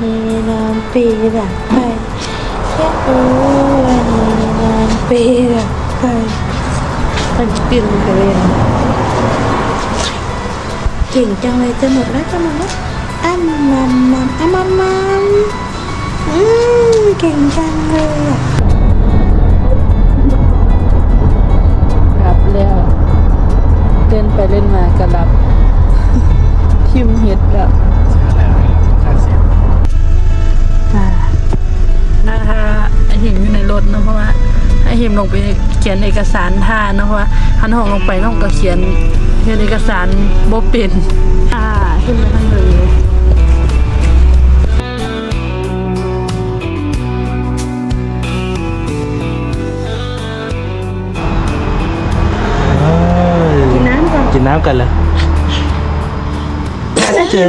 ฮีนานปีละไปแค่โอ้ฮีนานปีละไปมันตื่ยนกันเลยเก่งจังเลยจะหมดแล้วจะหมดแล้วอ้ำมัมมัมอ้ำมัมมัมอืมเก่งจังเลยอะรับแล้วเล่นไปเล่นมาก็รับทิมเห็ดแล้ว ไอหิมอยู่ในรถเนอะเพราะว่าไอหิมลงไปเขียนเอกสารท่าเนอะเพราะว่าหันห้องลงไปน้องก็เขียนเขียนเอกสารบ่เป็นอ่าขึ้นไปทั้งเลยกินน้ำก่อนกินน้ำกันเลยเจอ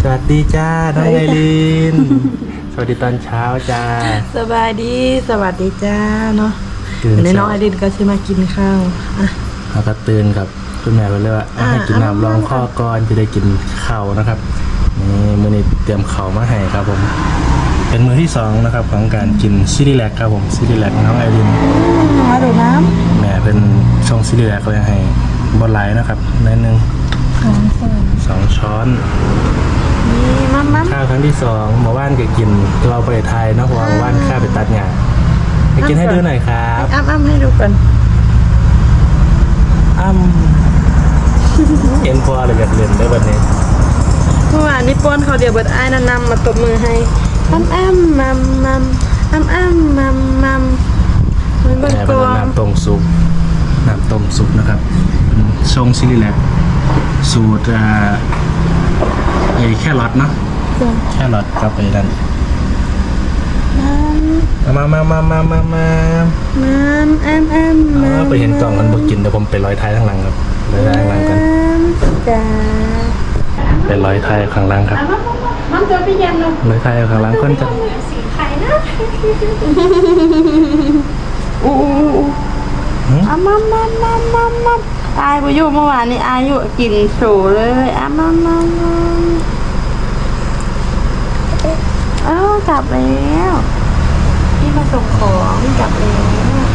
สวัสดีจ้า น้องไอรินส วัสดีตอนเช้าจ้า สบายดี สวัสดีจ้าเนาะตื่นในน้องไอดินก็จะมากินข้าวอะ แล้วก็ตื่นครับคุณแม่ก็เลยว่าเอาให้กินน้ำรองข้อก่อนจะได้กินข้าวนะครับนี่มือนี้เตรียมข้าวมาให้ครับผม เป็นมือที่สองนะครับของการกินซิลิแลกครับผมซิลิแลกน้องไอรินมาดูน้แม่เป็นช่องซิลิแลกเลยให้บนไลน์นะครับนิดนึงำสองช้อนนี่ มัมมัมข้าวครั้งที่สองหมาว่านก็กินเราไปไทยเนาะเพราะว่าว่านข้าวไปตัดหญ้าไปกินให้ดูหน่อยครับอ้ำอ้ำให้ดูก่อนอ้ำเห็นพอเลยอยากเรียนได้แบบนี้เมื่อวานนี้ป้อนเขาวเดียวเบิดอ้ายนั่นนำมาตบมือให้อ้ำอ้ำมัมมัมอ้ำอ้ำมัมมัมมันเบิ่งแม่กเป็นวางน้ำต้มซุปน้ำต้มซุปนะครับเป็นชงซิลิแลกสูตร อ่าไอ้แค่รอทเนาะแค่รอทกับไอ้นั่นมามามามามามามัมอ้ำอ้ำเอมัอมไปเห็นกล่องมันบอกกินเดี๋ยวผมไปร้อยท้ายข้างหลังครับร้อยท้ายข้างหลังกันจ้าไปร้อยท้ายข้างหลังครับมัมตัวพี่ยันเนาะร้อยท้ายข้างหลังคนจะอู้อู้อู้อ้ำมัมมัมมัมมัมมัมอายไปอยู่เมื่อวานนี้อายอยู่กินโชว์เลยอ้ำมัมมัมมัมเอ้ากลับแล้วพี่มาส่งของกลับแล้ว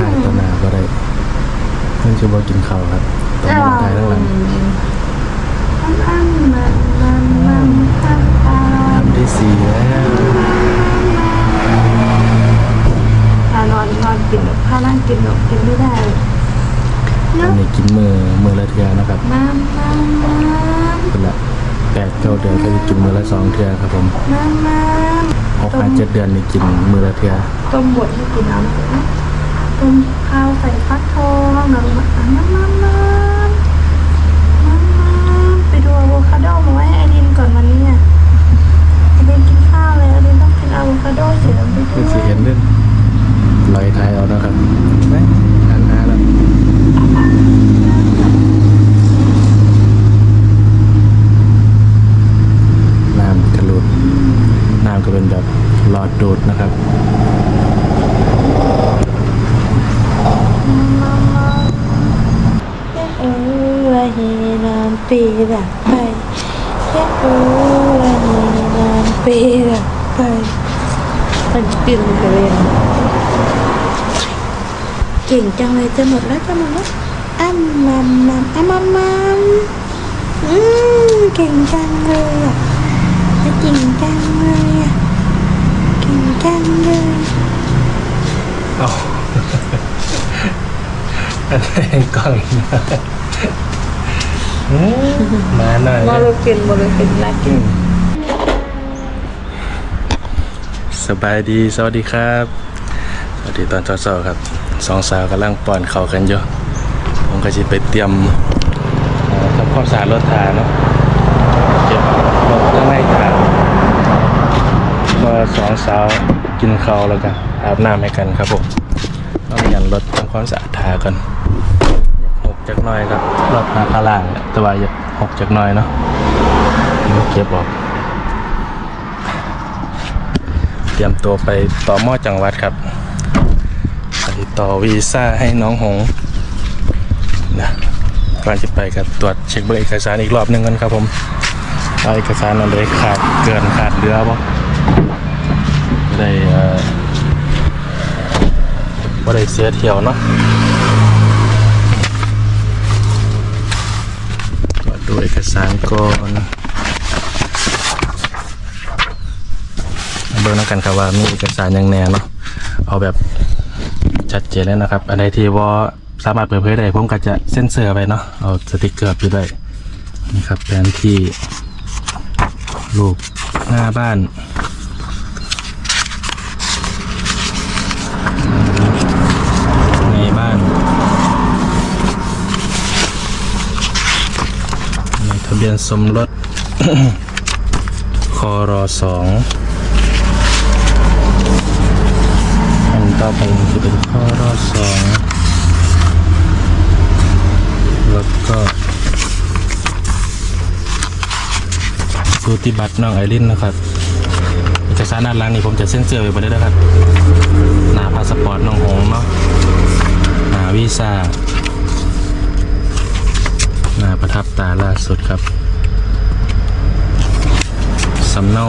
ถ่ายตัวหนาก็ได้เพิ่งจะบอกกินข้าวครับตอนนี้ถ่ายข้างหลังอ้ำมัมมัมมัมอ้ำอ้ำทำที่สี่แล้วอ่านอนนอนกินแบบผ้านั่งกินแบบกินไม่ได้อั นนี้กินมือมือละเทือนะครับมัมมัมมัมเป็นละแปดเก้าเดือนก็จะกินมือละสองเทือครับผมมัมมัมหกห้าเจ็ดเดือนนี่กินมือละเทือต้มบดให้กินน้ำต้มข้าวใส่ฟักทองน้ำมันมัมมัมมัมมัมมัมไปดูอะโวคาโดมาไว้ให้ไอดินก่อนวันนี้อะไอดินกินข้าวเลยไอดินต้องกินอะโวคาโดเสียไปด้คือวสิยเห็นเรื่องลอยไทยเอานะครับไหมทานหาแล้วน้ำกระลุดน้ำก็เป็นแบบหลอดดูดนะครับ โอ้ฮีนานปีละไปแค่โอ้ฮีนานปีละไป มันตื่นกันเลยเก่งจังเลยจะหมดแล้วจะหมดแล้วอ้ำมัมมัมอ้ำมัมมัมอืมเก่งจังเลยอะเก่งจังเลยอะเก่งจังเลยเอาอันนี้กล้องอีกนะอืมมาหน่อยบอลกินบอลกินนักกิน สบายดี สวัสดีครับ สวัสดีตอนเช้าๆครับสองสาวกำลังป้อนเขากันอยู่ผมก็จะไปเตรียมทำความสะอาดรถทาเนาะเก็บรถข้างในทามาสองสาวกินข้าวแล้วกันอาบน้ำให้กันครับผมต้องยันรถทำความสะอาดทาก่อนหกจากน้อยครับรถมาข้างล่างแต่ว่าอย่าหกจากน้อยเนาะเก็บออก เตรียมตัวไปต่อหม้อจังหวัดครับไปต่อวีซ่าให้น้องหงมก่อนจะไปกับตรวจเช็คเบอร์เอกสารอีกรอบหนึ่งกันครับผมว่าเอกสารอะไรขาดเกินขาดเหลือบ่จะได้เอ่อบ่ได้เสียเที่ยวเนาะตรวจดูเอกสารก่อน เบอร์นักกันครับว่ามีเอกสารยังแน่เนาะเอาแบบชัดเจนแล้วนะครับ อันใดที่ว่าสามารถเปิดเผยได้ผมก็จะเซ็นเซอร์ไปเนาะเอาสติกเกอร์ไปด้วยนี่ครับแผนที่ลูกหน้าบ้านในบ้านในทะเบียนสมรสคอรอสอง อัน ต่อไปจะเป็นข้อรอสองแล้วก็สูติบัตรน้องไอรินนะครับเอกสารด้านหล่างนี่ผมจะเซ็นเซอร์ไว้บนได้แล้วครับ หน้าพาสปอร์ตน้องหงเนาะหน้าวีซ่าหน้าประทับตาล่าสุดครับสำเนา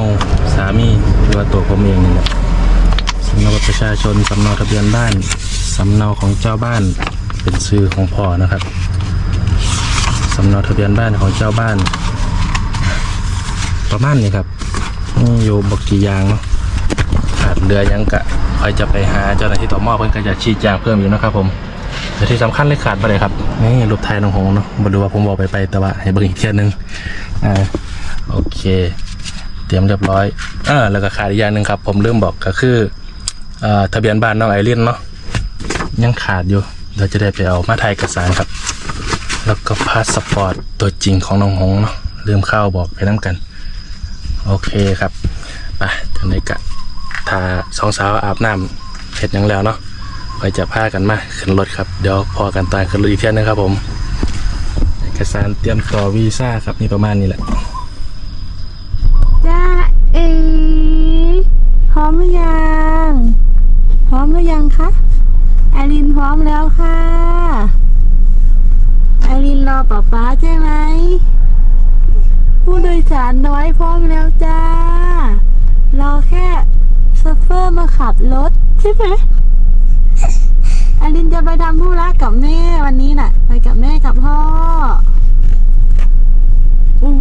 สามีหรือว่าตัวผมเองนี่แหละ สำเนาบัตรประชาชนสำเนาทะเบียนบ้านสำเนาของเจ้าบ้านเป็นชื่อของพ่อนะครับสำเนาทะเบียนบ้านของเจ้าบ้าน ประมาณนี้ครับนี่อยู่บักกี่ยางเนาะขาดเรือยังกะคอยจะไปหาเจ้าหน้าที่ต่อมอเพื่อนก็จะชี้แจงเพิ่มอยู่นะครับผมแต่ที่สำคัญเลยขาดไปเลยครับนี่รูปไทยน้องหงเนาะมาดูว่าผมบอกไปไปแต่ว่าให้เบิ่งอีกเทียนนึงอ่าโอเค เตรียมเรียบร้อยเออแล้วก็ขาดอีกอย่างหนึ่งครับ ผมเริ่มบอกก็คือ ทะเบียนบ้านน้องไอรินเนาะยังขาดอยู่เราจะได้ไปเอามาถ่ายเอกสารครับ แล้วก็พาสปอร์ตตัวจริงของน้องหงเนาะลืมเข้าบอกไปน้ำกัน โอเคครับไปทางไหนกะทาสองสาวอาบน้ำเห็ดยังแล้วเนาะไปจะพากันมาขึ้นรถครับ เดี๋ยวพอกันตอนขึ้นรถอีกเที่ยนึงครับผมเอกสารเตรียมต่อวีซ่าครับนี่ประมาณนี้แหละจ้าเอ๋พร้อมหรือยัง ร้อมหรือยังคะไอรินพร้อมแล้วค่ะไอรินรอป๊าป๊าใช่ไหมผู้โดยสารน้อยพร้อมแล้วจ้ารอแค่โซเฟอร์มาขับรถใช่ไหมไอรินจะไปทำธุระกับแม่วันนี้น่ะ ไปกับแม่กับพ่ออู้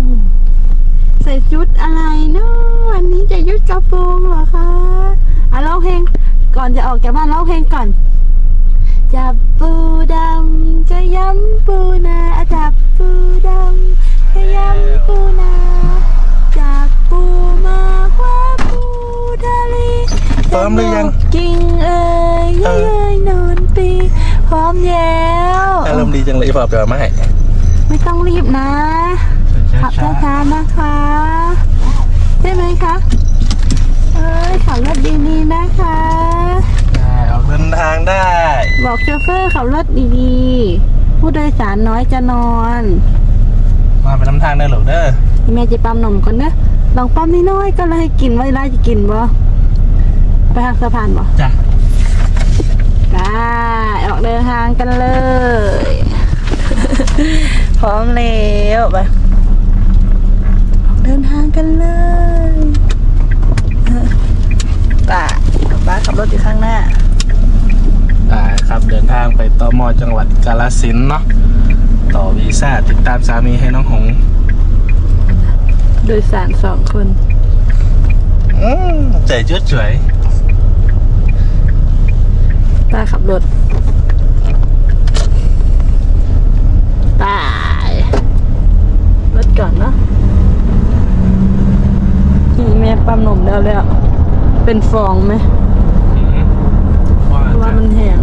ใส่ชุดอะไรเนาะวันนี้จะยุดกระโปรงเหรอคะ อนจะออกจากบ้านร้องเพลงก่อน จับปูดำจะย้ำปูนาจับปูดำจะย้ำปูนาจับปูมาคว้าปูทะเลพร้อมหรือยังกิ่งเอ้ยเอเย้อยนอนปีพร้อมแล้วอารมณ์ดีจังเลยพอไปเอามาให้ไม่ต้องรีบนะขับช้าๆนะคะใช่ไหมคะ เอ้ยขับรถดีๆนะคะ ได้ออกเดินทางได้ บอกโชเฟอร์ขับรถดีๆ ผู้โดยสารน้อยจะนอน มาไปน้ำทางได้หรอกเด้อแม่จะปั๊มนมก่อนเนอะลองปั๊มนิดน้อยๆก็เลยกินไว้ไล่จะกินบ่ไปทางสะพานบ่จ้ะได้ออกเดินทางกันเลย พร้อมแล้วไปออกเดินทางกันเลยป้าป้าขับรถอยู่ข้างหน้า ได้ครับเดินทางไปตมจังหวัดกาฬสินธุ์เนาะต่อวีซ่าติดตามสามีให้น้องหงโดยสารสองคน อืมใจจุดสวยป้าขับรถไปรถก่อนเนาะนี่แม่ปั๊มนมแล้วแล้ว เป็นฟองไหม ว่า เพราะว่ามันแห้ง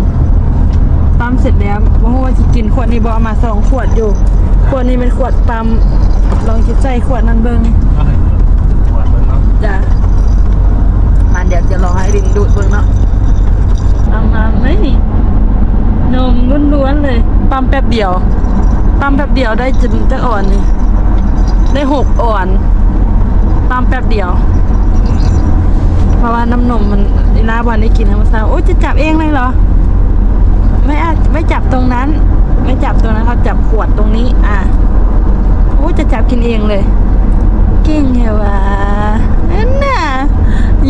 ปั๊ มเสร็จแล้วเพราะว่าจะกินขวดนี้บเอามาสองขวดอยู่ขวดนี้เป็นขวดปั๊มลองคิดใจขวดนั้นเบิ้งหวานเบิ่งเนาะจ้ะมันเดี๋ยวจะรอให้ดินดูดเบิ้งเนาะเอามาไหมนี่นมล้วนๆเลย ปั๊มแป๊บเดียว ปั๊มแป๊บเดียวได้จนได้อ่อนนี่ได้หกอ่อน ปั๊มแป๊บเดียว เพราะว่าน้ำนมมันลาวันได้กินธรรมชาติโอ้ยจะจับเองเลยเหรอ ไม่อาจไม่จับตรงนั้น ไม่จับตรงนั้นเขาจับขวดตรงนี้ อะโอ้จะจับกินเองเลย เก่งเหรอวะนั่นน่ะ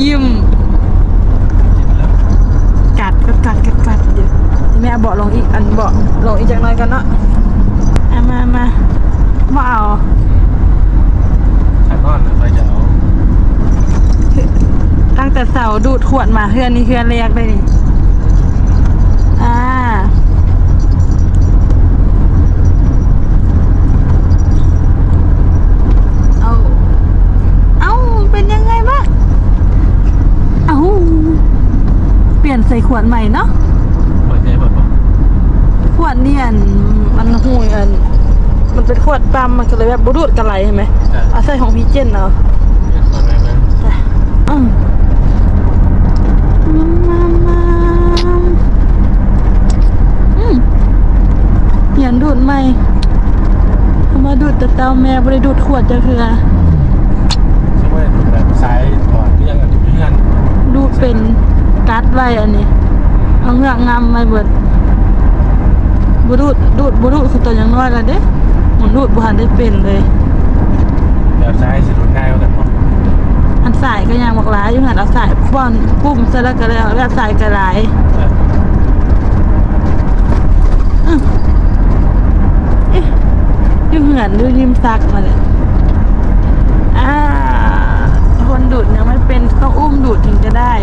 ยิ้มกัดก็กัดก็กัดเดี๋ยวแม่เอาเบาะลงอีกอันเบาะลงอีกจักหน่อยกันเนาะเอามามาบ่เอาขันนอนไปจะเอาตั้งแต่เสาดูดขวดมาเฮือนนี่เฮือนแรกเลยนี่อ่าเอาเอาเป็นยังไงบ้างเอาเปลี่ยนใส่ ขวดใหม่เนาะเปิดใจเปิดบ่ขวดเนี่ยอันมันหูยอันมันเป็นขวดปั๊มมันก็เลยแบบบุรุษกันไหลใช่ไหมใช่เอาใส่ของพี่เจนเนาะเปิดขวดไว้ไหมจ้ะอืมมามามาอืมเปลี่ยนดูดใหม่เอามาดูดแต่เตาแม่ไม่ได้ดูดขวดจะคือใช่ไหมดูแบบซ้ายก่อนที่ยังอันที่ยังดูดเป็นกัดไว้อันนี้ เอาเงือกงำไว้เบิดบุรุษดูดบุรุษคือตัวอยังน้อยแล้วเด้หมุนดูดบุหันได้เป็นเลยแบบซ้ายสิดูง่ายกว่ากันมั้งอันสายก็ยังบอกหลายอยู่หันเอาสายป้อนปุ่มเสร็จแล้วก็แล้วแล้วสายก็หลายอื้อเอ๊ะอยู่เหือนดูริมซักมาเลยอ่าคนดูดยังไม่เป็นต้องอุ้มดูดถึงจะได้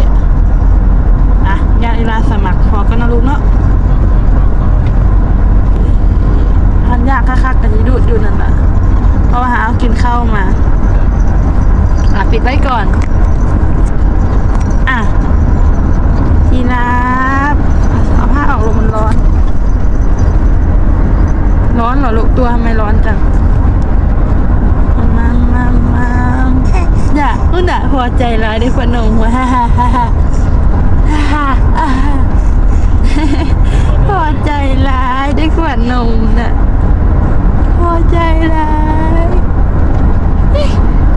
อะยาเวลาสมัครพอกันนะลูกเนาะทันยากคักๆกันจะดูดอยู่นั่นแหละเพราะว่าหาเอากินข้าวมา อะ ปิดไว้ก่อน อะทีรับเอาผ้าออกลมมันร้อน ร้อนเหรอลูกตัวทำไมร้อนจังมามามาด่าอุ้นด่าพอใจร้ายได้คนหนุ่มหัวฮ่าฮ่าฮ่าฮ่าฮ่าฮ่าฮ่า พอใจร้ายได้ขวดนมน่ะพอใจร้าย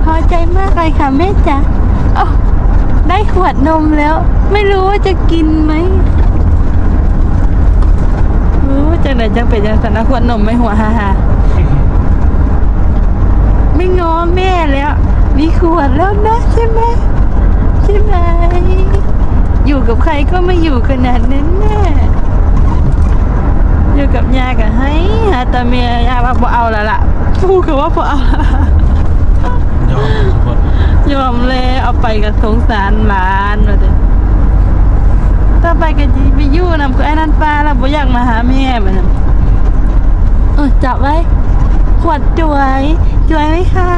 พอใจมากเลยค่ะแม่จ๋าโอ้ได้ขวดนมแล้ว ไม่รู้ว่าจะกินไหมรู้ว่าจะไหนจะเป็นยังสนนะขวดนมไม่หัวฮ่าฮ่าไม่ง้อแม่แล้ว มีขวดแล้วนะใช่ไหมใช่ไหม อยู่กับใครก็ไม่อยู่ขนาดนั้นแน่อยู่กับยากับให้หาแต่เมียยาว่าบ่เอาแล้วล่ะพูดกับว่าบ่เอาแล้วล่ะยอมทุกคนยอมเลยเอาไปกับสงสารหลานมาเด้อต่อไปก็จีไปอยู่นำกับไอ้นั่นป้าแล้วบ่อยากมาหาแม่มันน่ะเออจับไว้ ขวดจวยจวยไหมคะ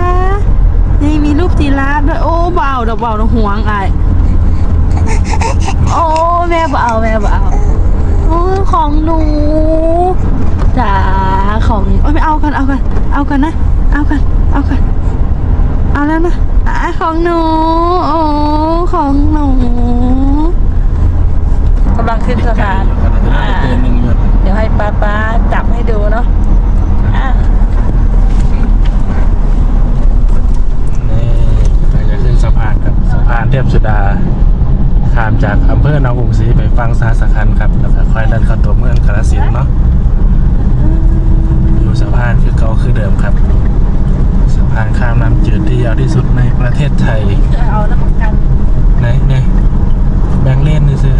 นี่มีรูปจีราฟด้วยโอ้เบาดอกเบาดอกห่วงไอายโอ้แม่เบเอาแม่เบเอาโอ้ ของหนูจ๋าของโอ้ยไม่เอากันเอากันเอากันนะ เอากันเอากันเอาแล้วนะอะของหนูโอ้ของหนูกำลังขึ้นสะพานขนาดจะได้อ่าเดือนหนึ่งเดือนเดี๋ยวให้ป้าป้าจับให้ดูเนาะอะนี่เราจะขึ้นสะพานกับสะพานเทพสุดา ข้ามจากอำเภอหนองกรุงศรีไปฟังซาสะคันครับแล้วก็ค่อยเดินเข้าตัวเมืองกาฬสินธุ์เนาะอยู่สะพานคือเก่าคือเดิมครับสะพานข้ามน้ำจืดที่ยาวที่สุดในประเทศไทย เอาน้ำมันกันไหนไหนแบ่งเล่นนี่ซื้อ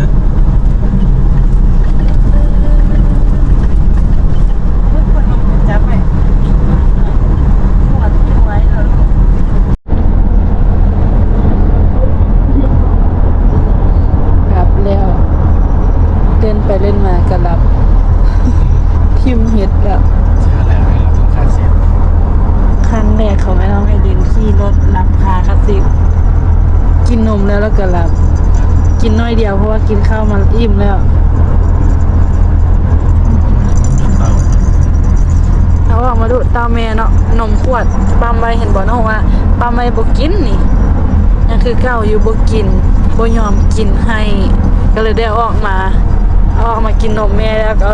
ขวดนมจับไปขวดที่ไว้เหรอลูกรับแล้ว เล่นไปเล่นมาก็รับ พิมพ์เห็ดแล้ว เสียแล้วให้เราต้องค่าเสีย ครั้งแรกเขาไม่ต้องให้ดินขี่รถรับพาคาสิบกินนมแล้วแล้วก็หลับ กินน้อยเดียวเพราะว่า กินข้าวมันอิ่มแล้วเบาเอาออกมาดูตาแม่เนาะนมขวดปั๊มไว้เห็นบอกน้องว่าปั๊มไว้บ่กินนี่ยังคือเก้าอยู่บกินบ่ยอมกินให้ ก็เลยได้ออกมาเอาออกมากินนมแม่แล้วก็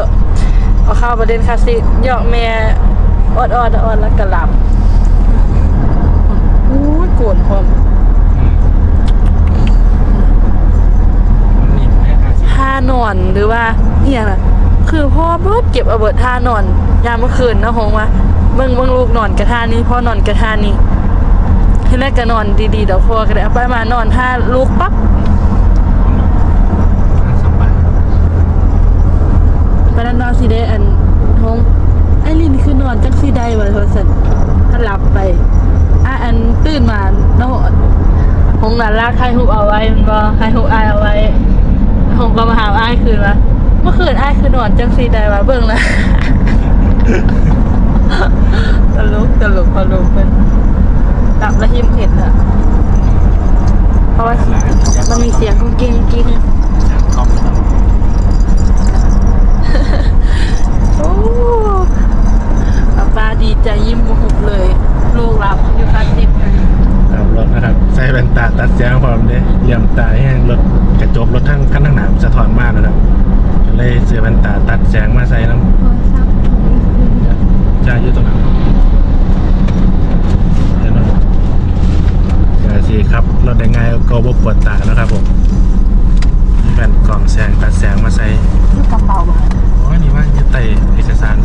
เอาข้าวประเด็นคาสิยอกแม่ออดออดออดแล้วก็หลับอู้ยโกรธพร้อม มันนิ่มแค่ค่านอนหรือว่าเนี่ยนะคือพ่อเบิดเก็บเอาเบิดท่านอน ยามเมื่อคืนนะหงว่าเบิ่งเบิ่งลูกนอนกระท่านี้พ่อนอนกระท่านี้ทีแรกก็นอนดีๆเดี๋ยวพ่อก็ได้เอาไปมานอนท่าลูกปั๊บไปนันนอนสิได้อันหงไอ้ลินคือนอนจักสิได้ว่าโทรศัพท์ถ้าหลับไปอะอันตื่นมาเนาะหงน่ะลากให้ฮูเอาไว้มันบ่ให้ฮูกอายเอาไว้ หงก็มาหาอ้ายคืนว่าเมื่อคืนอ้ายคือนอนจังสิได้ว่าเบิ่งนะตลกตลกตลกเป็นดับแล้วหิมเห็นอะเพราะว่ามันมีเสียงกุ้งกิ้งกิ้งแสงคอมโอ้ป้าป้าดีใจยิ้มหุบเลย ลูกรับอยู่คันติด ตามรถนะครับ ใส่แว่น ตาตัดแสงพร้อมเด้เหลี่ยมตาให้รถกระจกรถทั้งขั้นทั้งหนามสะท้อนมากนะครับก็เลยเสียแว่นตาตัดแสงมาใส่น้ำจ้าอยู่ตรงนั้นเห็นไหมเดี๋ยวสิครับรถได้ไงก็บ่ปวดตานะครับผมมีแผ่นกล่องแสงตัดแสงมาใส่ลูกกระเป๋าบ้านโอ้ยนี่ว่าจะไต่เอกสาร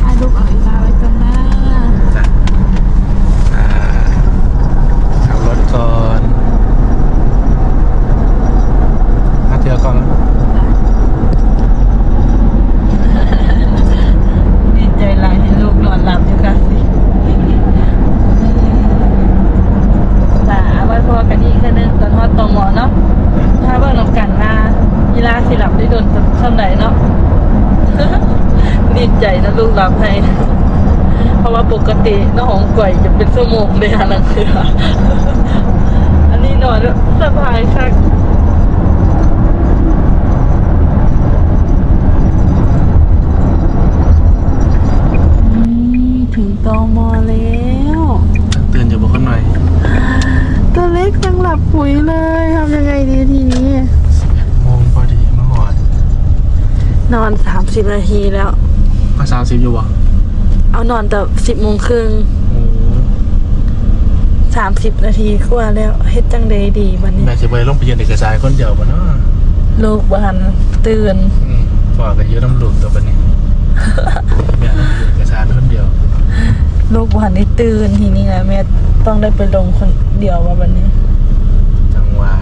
ให้ลูกเอาอีกาไว้กันนะจ้ะอ่าขับรถก่อน มาเที่ยวก่อนดีใจหลายที่ลูกนอนหลับอยู่กันสิสาไว้พอกันอีกแค่นึงตอนทอดตรงหมอเนาะ ถ้าเบิ่งนำกันว่ายีราสิหลับได้โดนสำไหนเนาะ ดีใจนะลูกหลับให้ เพราะว่าปกติน้องของก่อยจะเป็นชั่วโมงเลยอะนังเสืออันนี้นอนแล้วสบายคักถึง ตอมอแล้วตื่นอยู่บอกคนหน่อย ตัวเล็กยังหลับปุ๋ยเลยทำยังไงดีทีนี้ โมงพอดีมาหอดนอนสามสิบนาทีแล้ว มาสามสิบอยู่บ่เอานอนแต่สิบโมงครึ่งโอ้สามสิบนาทีกว่าแล้วเฮ็ดจังใดดีวันนี้ แม่จะไปลงไปยืนเอกสารคนเดียวบ่เนาะลูกบ้านตื่น อืมบอกกันเยอะน้ำหลุดตัวบันนี้แม่ต้องยืนเอกสารคนเดียว ลูกบ้านนี่ตื่นทีนี้นะแม่ต้องได้ไปลงคนเดียวว่าวันนี้ จังหวะ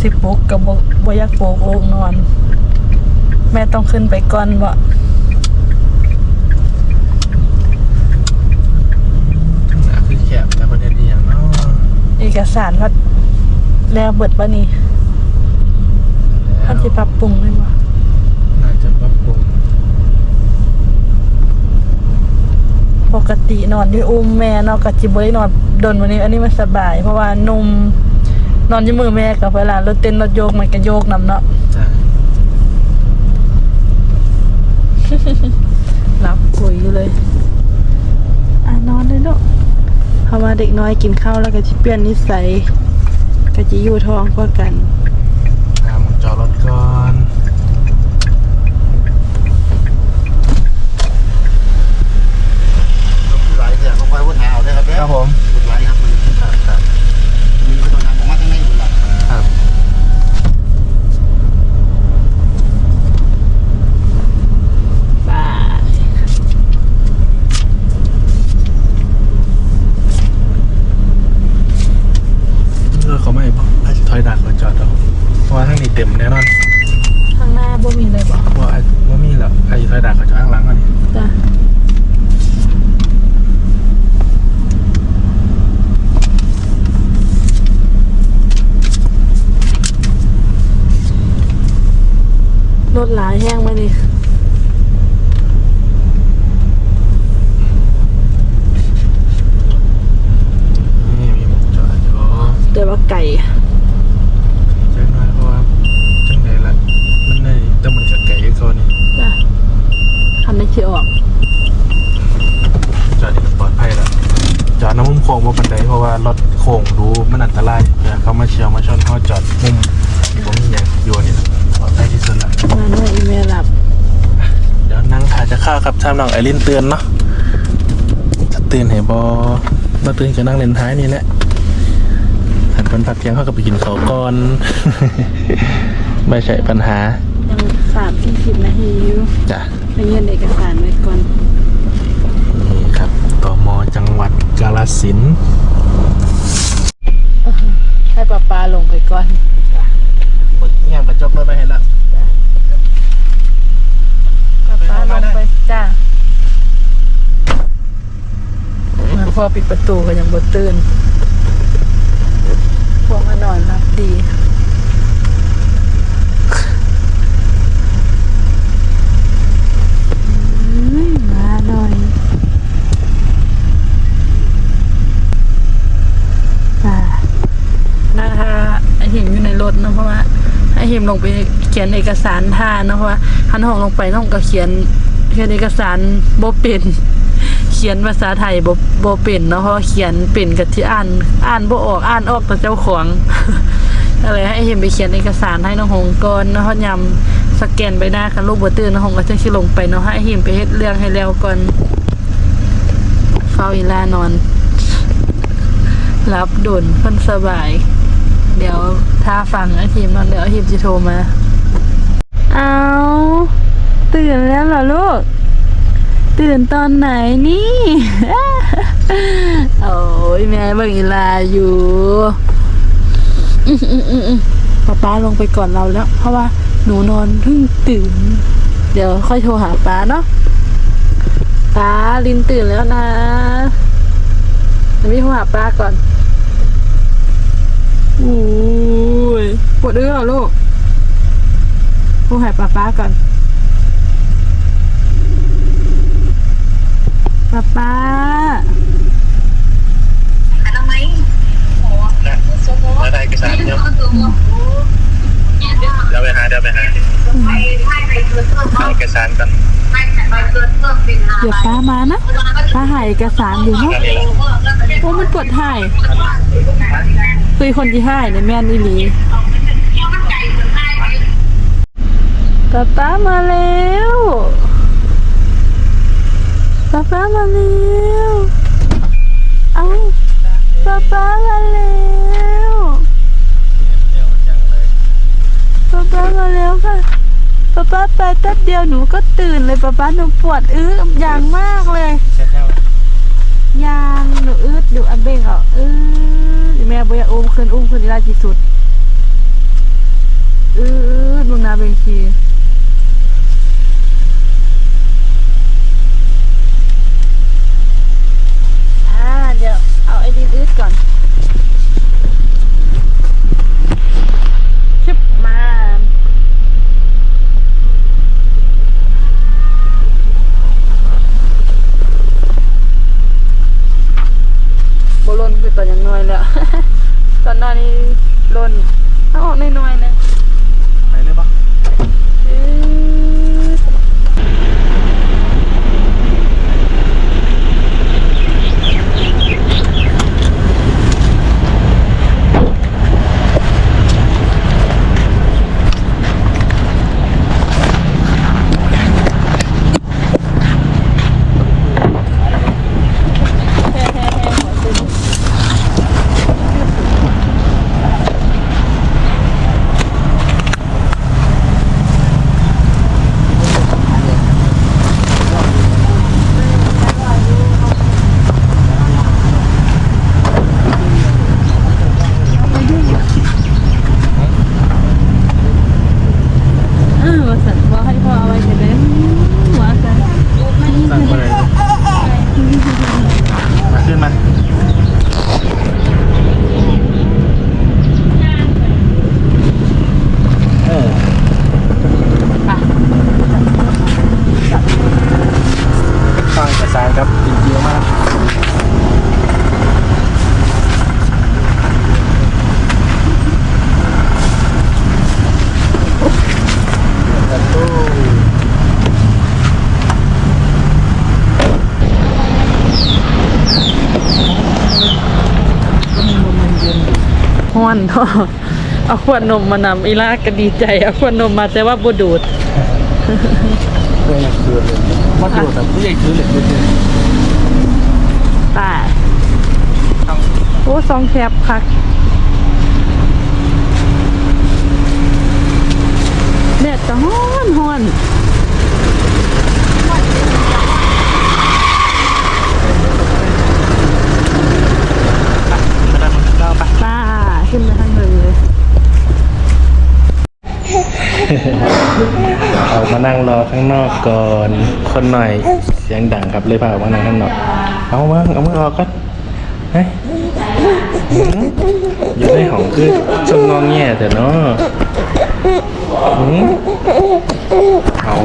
สิบปุกกับบบ่อยากปลุกลูกนอน แม่ต้องขึ้นไปก่อนบ่จังหวะคือแคบแต่ประเด็นอีอย่างเนาะเอกสารว่าแล้วเบิดบ่นี่แล้เขาวสิปรับปรุงเลยบ่ น่าจะปรับปรุง ปกตินอนที่อุ้มแม่เนาะก็จิบ่ได้นอนดนวันนี้ อันนี้มันสบาย เพราะว่านุ่มนอนที่มือแม่กับเวลารถเต้นรถโยกมันก็โยกนำเนาะจ้ะรับคุยอยู่เลย อะนอนเลยเนาะเพราะว่าเด็กน้อยกินข้าวแล้วก็จะเปลี่ยนนิสัยก็จะอยู่ท้องกว่ากันตามจอดรถก่อน ไหลเสียเขาคอยวนหาเอาได้ ครับเด้อครับผม วนไหลครับมัน ครับครับ มีตัวนั้นออกมาทั้งในวนไหล ครับ บาย เออเขาไม่บอกอาจจะถอยดักมาจอดเอาเพราะว่าทั้งนี้เต็มแน่นอน ข้างหน้าบ่มีเลยบ่ เพราะว่าอาจว่ามีหรอกอาจจะถอยดักมาจอดข้างหลังอันนี้ จ้ะรถหลายแห้งไหมนี่ นี่มีหมวกจอดอยู่ เดี๋ยวว่า ไก่เจ๊น้อยเพราะว่าจังไหนละมันในแต่มันกับไก่เขานี่จ้ะทำได้ที่ออกจอดนี่ปลอดภัยแล้วจอดน้ำมุมโค้งว่าปันไดเพราะว่ารถโค้งดูมันอันตรายเดี๋ยวเขามาเชียวมาชนเขาจอดมุมผมมีอย่างอยู่นี่นะปลอดภัยที่สุดละงานว่าอีเมลหลับเดี๋ยวนั่งถ่ายจะเข้าครับท่านน้องไอรินเตือนเนาะจะตื่นเหบอมาตื่นก็นั่งเล่นท้ายนี่แหละ หันคนพักเที่ยงเขาก็ไปกินเขาวก่อน ไม่ใช่ปัญหายังสามสี่สิบนาทีอยู่จ้ะไปเยื่นเอกสารไว้ก่อนนี่ครับตมจังหวัดกาฬสินธุ์ให้ป้าปาลงไปก่อนกดเงียบกระจกรถไปเห็นแล้วป้าปาลงไปจ้ามันพอปิดประตูก็ยังบ่ตื่นพวกมา นอนรับดีอืมาหน่อยอ่านะคะไอหิมอยู่ในรถเนอะเพราะว่าไอหิมลงไปเขียนเอกสารท่าเนอะเพราะว่าหันห้องลงไปน้องก็เขียนเขียนเอกสารบ่เป็น ขียนภาษาไทยบ่บ่เป็นเนาะเพราะเขียนเป็นกับที่อ่าน อ่านบ่ออกอ่านออกแต่เจ้าของอะไรให้เห็นไปเขียนเอกสารให้น้องหงก่อนเนาะเพรายำสแกนใบหน้ากันลูกบ่ตื่นน้องหงก็จะสิลงไปเนาะให้เห็นไปเฮ็ดเรื่องให้แล้วก่อนเฝ้าอีลานอนรับดุนเพิ่นสบาย เดี๋ยวถ้าฟังอาทีมนอนเดี๋ยวอาทีมจะโทรมา เอา ตื่นแล้วเหรอลูก ตื่นตอนไหนนี่ โอ้ยแม่บิ่งอีลาอยู่ป้าป้าลงไปก่อนเราแล้ว เพราะว่าหนูนอนเพิ่งตื่น เดี๋ยวค่อยโทรหาป้าเนาะป้าลินตื่นแล้วนะเดี๋ยวพี่โทรหาป้าก่อนโอ้ยปวดเอื้อรอลูกโทรหาป้าป้าก่อน ป้าป้ามาได้เอกสารเดี๋ยวเดี๋ยวไปหาเดี๋ยวไปหาเอาเอกสารกันเดี๋ยวป้ามานะป้าหายเอกสารอยู่เนาะนี่แหละโอ้มันกดถ่ายคือคนที่ถ่ายในยแม่นอีหลีป้าป้ามาแล้ว ป้าป้ามาแล้วเอ้าป้าป้ามาแล้วป้าป้ามาแล้วค่ะป้าป้าไปแป๊บเดียวหนูก็ตื่นเลยป้าป้าหนูปวดอื้ออย่างมากเลยเช็ดแนวยางหนูอืดอยู่อันเบ่งอะอืดแม่บ่อยากอุ้มขึ้นอุ้มขึ้นอีลาที่สุดอืดมึงนาเบงที ห้อนเนาะเอาขวดนมมานำอีลากก็ดีใจ เอาขวดนมมาแต่ว่าบ่ดูดเพื่อนคือเลยมาดูแต่ผู้ใหญ่คือเหล็กเลยตายโอ้ซองแคบคักเนี่ยจะฮ้อนฮ้อน มาดังเล่าปะ ป้าขึ้นไปทางหนึ่งเลย ออกมา นั่งรอข้างนอกก่อน คนหน่อยเสียงดังครับเลยพาออกมานั่งข้างนอก เอามาเอามือออกก็เฮ้ยอยู่ในห้องคือชงงองแง่แต่เนาะเอา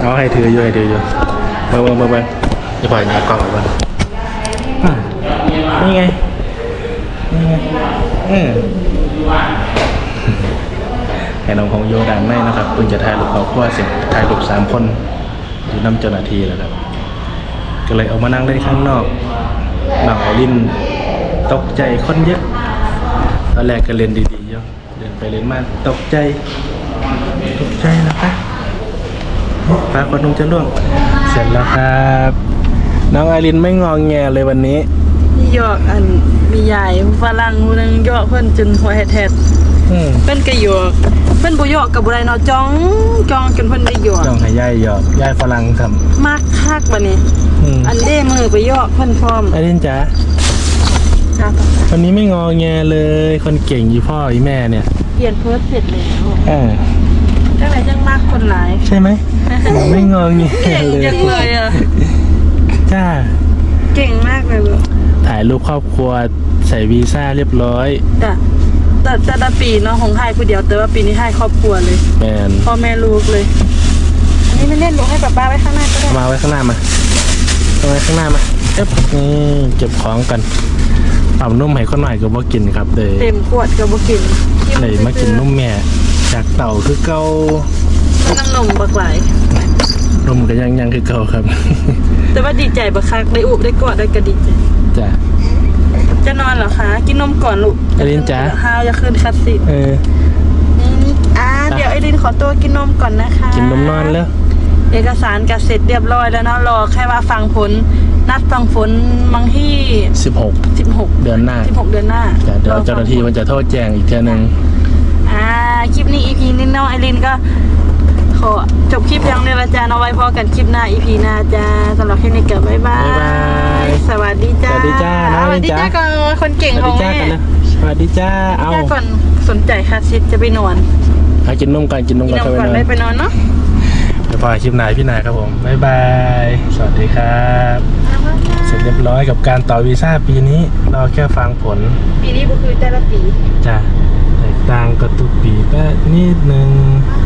เอาให้ถืออยู่ให้ถืออยู่เบิ่งเบิ่งเบาเบิ่งอย่าปล่อยนะกล้องออกมาอืมนี่ไงนี่ไงอืม ให้น้องของโยดังแม่นะครับเพิ่งจะถ่ายรูปครอบครัวเสร็จถ่ายรูปสามคนอยู่น้ำเจ้าหน้าที่แล้วครับ ก็เลยออกมานั่งเล่นข้างนอกน้องไอรินตกใจคนเยอะตอนแรกก็เล่นดีๆอยู่เดินไปเล่นมาตกใจตกใจแล้วปะปลาคนนุงจะล่วง เสร็จแล้วครับ น้องไอรินไม่งองแงเลยวันนี้มีหยอกอันมีใหญ่ฝรั่งมูนึงหยอกเพิ่นจนหัวแหดอืมๆเพิ่นก็หยอก เพิ่นบ่หยอกกับบ่ได้เนาะจ้องจ้องจนเพิ่นได้หยอกจ้องให้ย่ายหยอกย่ายฝรั่งทมากคักบัดนี้ำอืมอันเด้มือไปหยอกเพิ่นพร้อมไอรินจ๋าจ้าวันนี้ไม่งอแงเลย คนเก่งยี่พ่ออีแม่เนี่ยเปลี่ยนเพิร์สเสร็จแล้วเออจังไหนจังมากคนหลายใช่ไหม ไม่งอแงเก่งเลยจังเลยอะจ้า เก่งมากเลยลูกถ่ายรูปครอบครัว ใส่วีซ่าเรียบร้อยแต่ แต่แต่ละปีเนาะของไทยผู้เดียวแต่ว่าปีนี้ให้ครอบครัวเลยแมนพ่อแม่ลูกเลย อันนี้ไม่เล่นลูกให้ป๊าป้าไว้ข้างหน้าก็ได้เอามาไว้ข้างหน้ามาเอาไว้ข้างหน้ามาเอ๊บนี่เก็บของกันปั๊มนุ่มให้คนหน่อยก็บ่กินครับเลยเต็มขวดกับบุกินเลยมากินนุ่มแม่ จากเต่าคือเก่าน้ำนมบักหลายนมก็ยังยังคือเก่าครับ แต่ว่าดีใจบักคักได้อุบได้กอดได้กระดิกใจจ้ะ จะนอนเหรอคะ กินนมก่อนลูกไอรินจ๊ะฮาวอย่าขึ้นคัดสิเอออืมอ่าเดี๋ยวไอรินขอตัวกินนมก่อนนะคะ กินนมนอนแล้วเอกสารกัดเสร็จเรียบร้อยแล้วเนาะรอแค่ว่าฟังผล นัดฟังผลมังที่16 16เดือนหน้า16เดือนหน้าแต่เดี๋ยวเจ้าหน้าที่มันจะโทษแจ้งอีกเท่านึงอ่าคลิปนี้ EP นี้น้องไอรินก็ ขอจบคลิปยังเนี่ยละจ้าเอาไว้พอกันคลิปหน้า EP หน้าจ้าสำหรับคลิปนี้ก็บ๊ายบายบ๊ายบายสวัสดีจ้าสวัสดีจ้าน้องสวัสดีไอรินจ้าจ้าก่อนคนเก่งสขวัอสงดีจ้าแม่กันเลยสวัสดีจ้าเอาจ้าก่อนสนใจคาซิดจะไปนอนเอากินนมก่อนกินนมกินก่อนนมค่อยไปก่อนนอได้นไปนอนเนาะไปพอคลิปไหนพี่นายครับผมบ๊ายบายสวัสดีครับเสร็จเรียบร้อยกับการต่อวีซ่าปีนี้รอแค่ฟังผล ปีนี้บุคือแต่ละปีจ้ะแตกต่างกับทุกปีแป๊ะนิดนึงอ